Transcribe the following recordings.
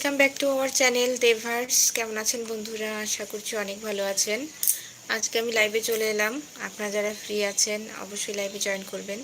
Welcome back to আমার channel দেভার্স। কেমন আছেন বন্ধুরা? আশা করছি অনেক ভালো আছেন। আজকে আমি লাইভে চলে এলাম। আপনারা যারা ফ্রি আছেন, অবশ্যই লাইভে জয়েন করবেন।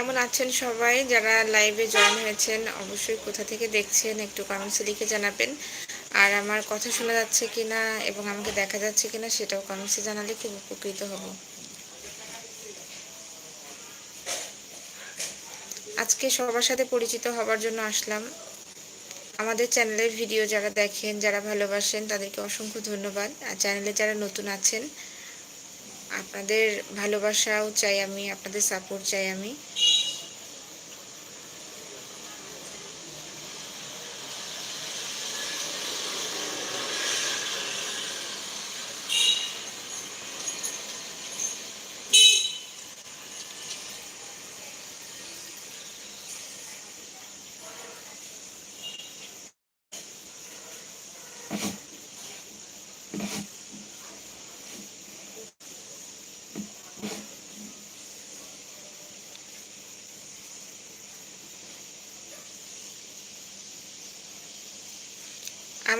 কেমন আছেন সবাই? যারা লাইভে জয়েন হয়েছেন, অবশ্যই কোথা থেকে দেখছেন একটু কমেন্টসে লিখে জানাবেন। আর আমার কথা শোনা যাচ্ছে কি না এবং আমাকে দেখা যাচ্ছে কি না সেটাও কমেন্টসে জানালে খুব উপকৃত হব। আজকে সবার সাথে পরিচিত হবার জন্য আসলাম। আমাদের চ্যানেলের ভিডিও যারা দেখেন, যারা ভালোবাসেন, তাদেরকে অসংখ্য ধন্যবাদ। আর চ্যানেলে যারা নতুন আছেন, আপনাদের ভালোবাসাও চাই আমি, আপনাদের সাপোর্ট চাই আমি।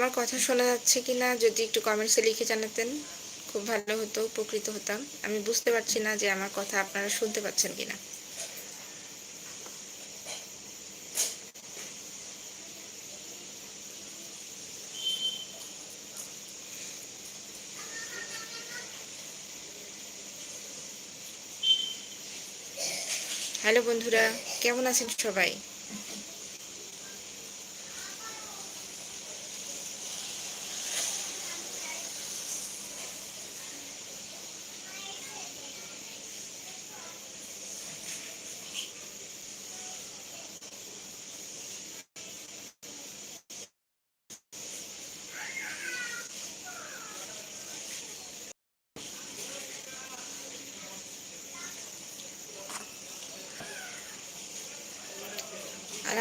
আমার কথা শোনা যাচ্ছে কি না যদি একটু কমেন্টসে লিখে জানাতেন, খুব ভালো হতো, উপকৃত হতাম। আমি বুঝতে পারছি না যে আমার কথা আপনারা শুনতে পাচ্ছেন কিনা। হ্যালো বন্ধুরা, কেমন আছেন সবাই?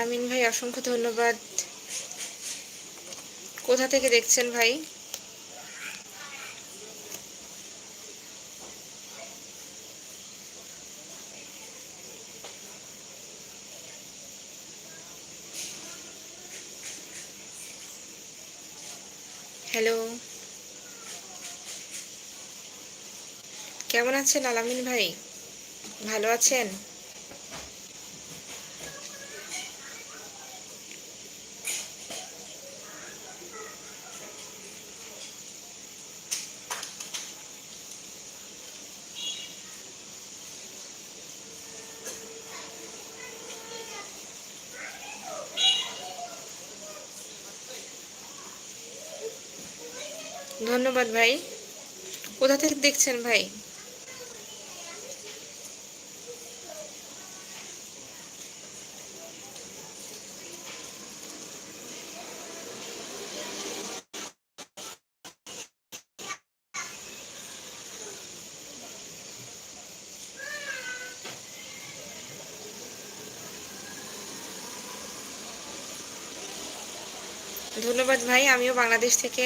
আলামিন ভাই, অসংখ্য ধন্যবাদ। কোথা থেকে দেখছেন ভাই? হ্যালো। কেমন আছেন আলামিন ভাই? ভালো আছেন? ধন্যবাদ ভাই। কোথা থেকে দেখছেন ভাই? ধন্যবাদ ভাই আমিও বাংলাদেশ থেকে।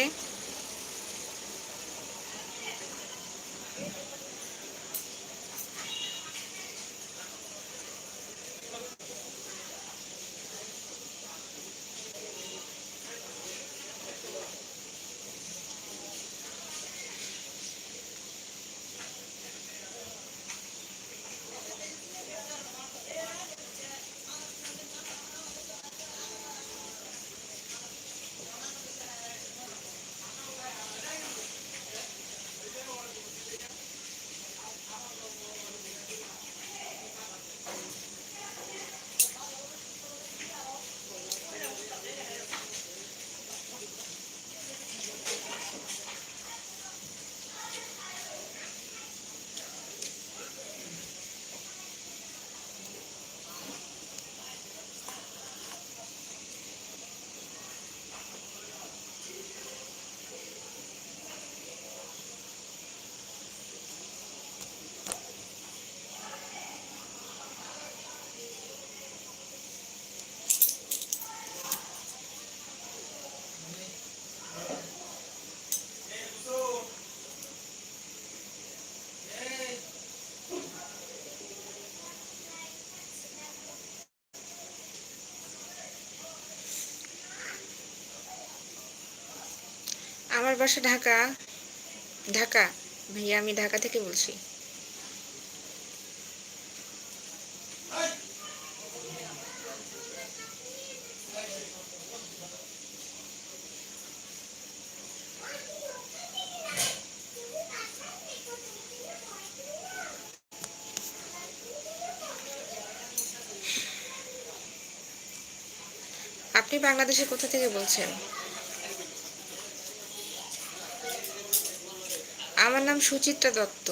আমার বাসা ঢাকা। ঢাকা? ভাইয়া আমি ঢাকা থেকে বলছি। আপনি বাংলাদেশে কোথা থেকে বলছেন? আমার নাম সুচিত্রা দত্ত।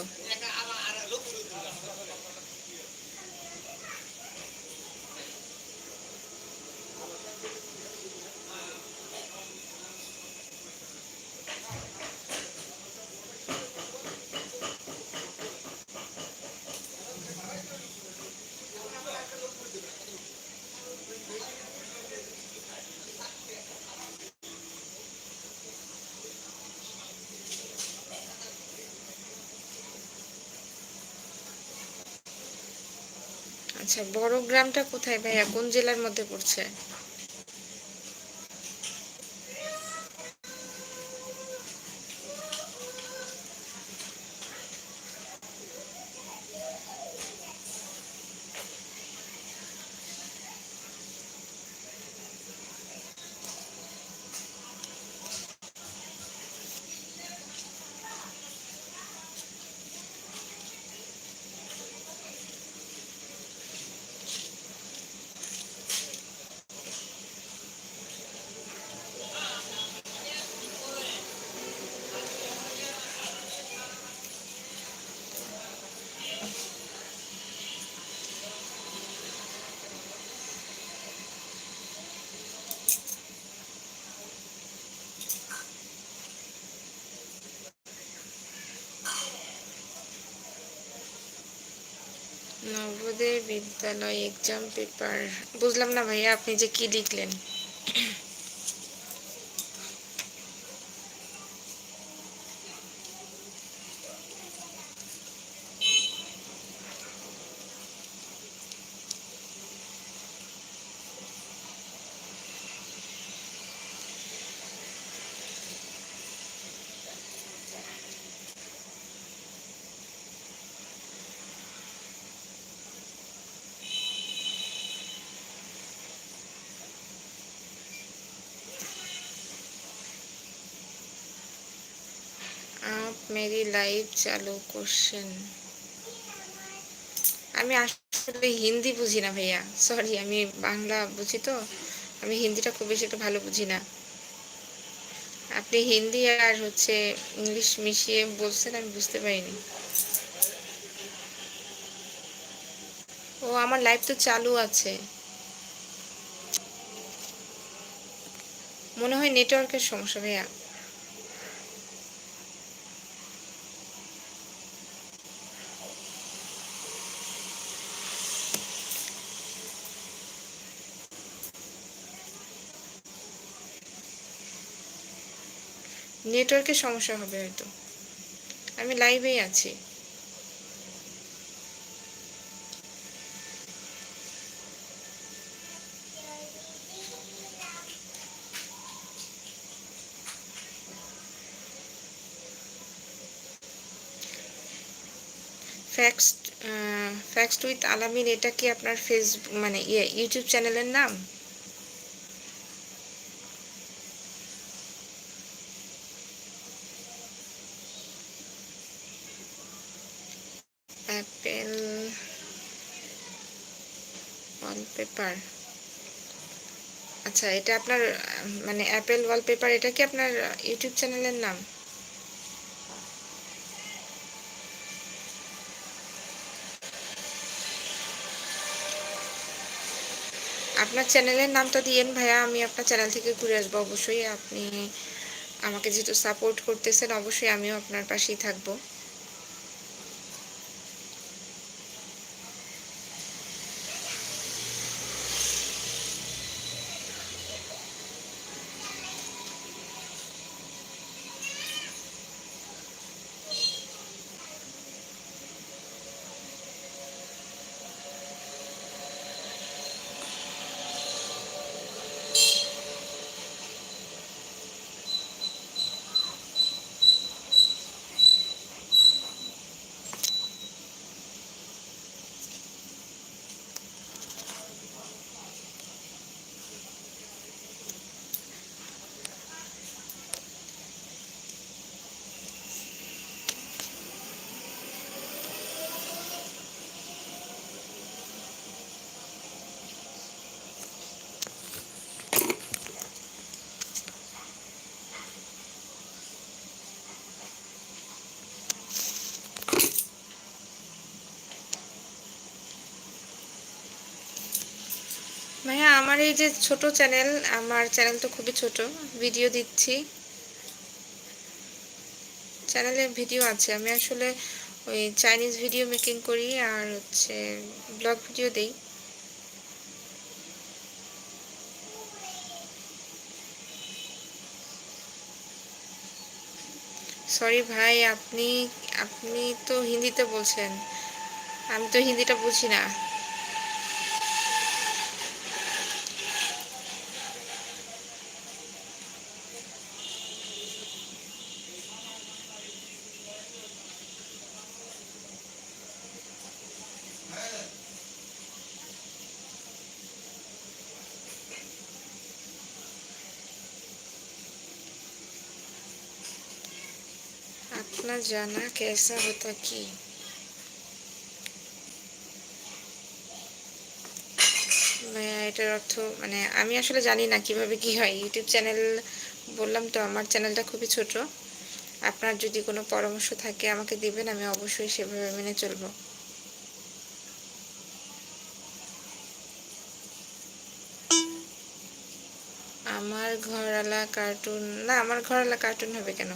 আচ্ছা বড় গ্রামটা কোথায় ভাইয়া? কোন জেলার মধ্যে পড়ছে? নবোদয় বিদ্যালয় এক্সাম পেপার বুঝলাম না ভাইয়া আপনি যে কি লিখলেন? মেরি লাইভ চালু করছেন। আমি আসলে হিন্দি বুঝি না ভাইয়া। সরি আমি বাংলা বুঝি তো। আমি হিন্দিটা খুব বেশি একটা ভালো বুঝি না। আপনি হিন্দি আর হচ্ছে ইংলিশ মিশিয়ে বলছেন, আমি বুঝতে পারিনি। ও, আমার লাইভ তো চালু আছে। মনে হয় নেটওয়ার্কের সমস্যা ভাইয়া। নেটওয়ার্কের সমস্যা হবে হয়তো। আমি লাইভেই আছি। ফ্যাক্সড ফ্যাক্সড উইথ আলামিন এটা কি আপনার ফেসবুক মানে ইয়ে ইউটিউব চ্যানেলের নাম অ্যাপেল ওয়ালপেপার আচ্ছা এটা আপনার মানে অ্যাপেল ওয়ালপেপার এটা কি আপনার ইউটিউব চ্যানেলের নাম? আপনার চ্যানেলের নামটা দিয়েন ভাইয়া, আমি আপনার চ্যানেল থেকে ঘুরে আসব। অবশ্যই আপনি আমাকে যেহেতু সাপোর্ট করতেছেন, অবশ্যই আমিও আপনার পাশেই থাকব। আমার এই যে ছোট চ্যানেল আমার চ্যানেল তো খুবই ছোট ভিডিও দিচ্ছি। চ্যানেলে ভিডিও আছে। আমি আসলে ওই চাইনিজ ভিডিও মেকিং করি আর হচ্ছে ব্লগ ভিডিও দেই। সরি ভাই, আপনি আপনি তো হিন্দিতে বলছেন। আমি তো হিন্দিটা বুঝি না। अपना जाना कैसा होता কি মানে এটার অর্থ মানে আমি আসলে জানি না কিভাবে কি হয় ইউটিউব চ্যানেল বললাম তো আমার চ্যানেলটা খুবই ছোট আপনার যদি কোনো পরামর্শ থাকে আমাকে দিবেন আমি অবশ্যই সেভাবে মেনে চলবো আমার ঘরওয়ালা কার্টুন না আমার ঘরওয়ালা কার্টুন হবে কেন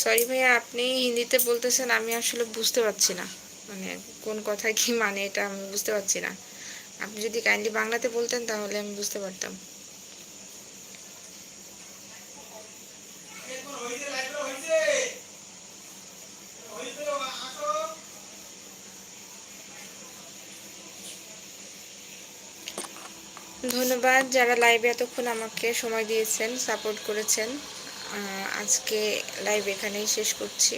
সরি ভাইয়া, আপনি হিন্দিতে বলতেছেন, আমি আসলে বুঝতে পারছি না। মানে কোন কথা কি মানে এটা আমি বুঝতে পারছি না। আপনি যদি কাইন্ডলি বাংলাতে বলতেন তাহলে আমি বুঝতে পারতাম। ধন্যবাদ যারা লাইভে এতক্ষণ আমাকে সময় দিয়েছেন সাপোর্ট করেছেন। আজকে লাইভ এখানেই শেষ করছি।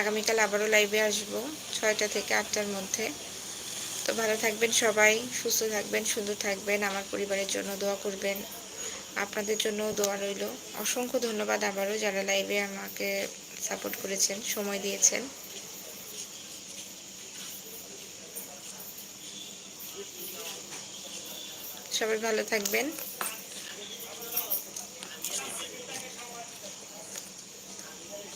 আগামীকাল আবারও লাইভে আসব ছয়টা থেকে আটটার মধ্যে। তো ভালো থাকবেন সবাই, সুস্থ থাকবেন, সুন্দর থাকবেন, আমার পরিবারের জন্য দোয়া করবেন। আপনাদের জন্য দোয়া রইল। অসংখ্য ধন্যবাদ আবারও যারা লাইভে আমাকে সাপোর্ট করেছেন, সময় দিয়েছেন। সবাই ভালো থাকবেন।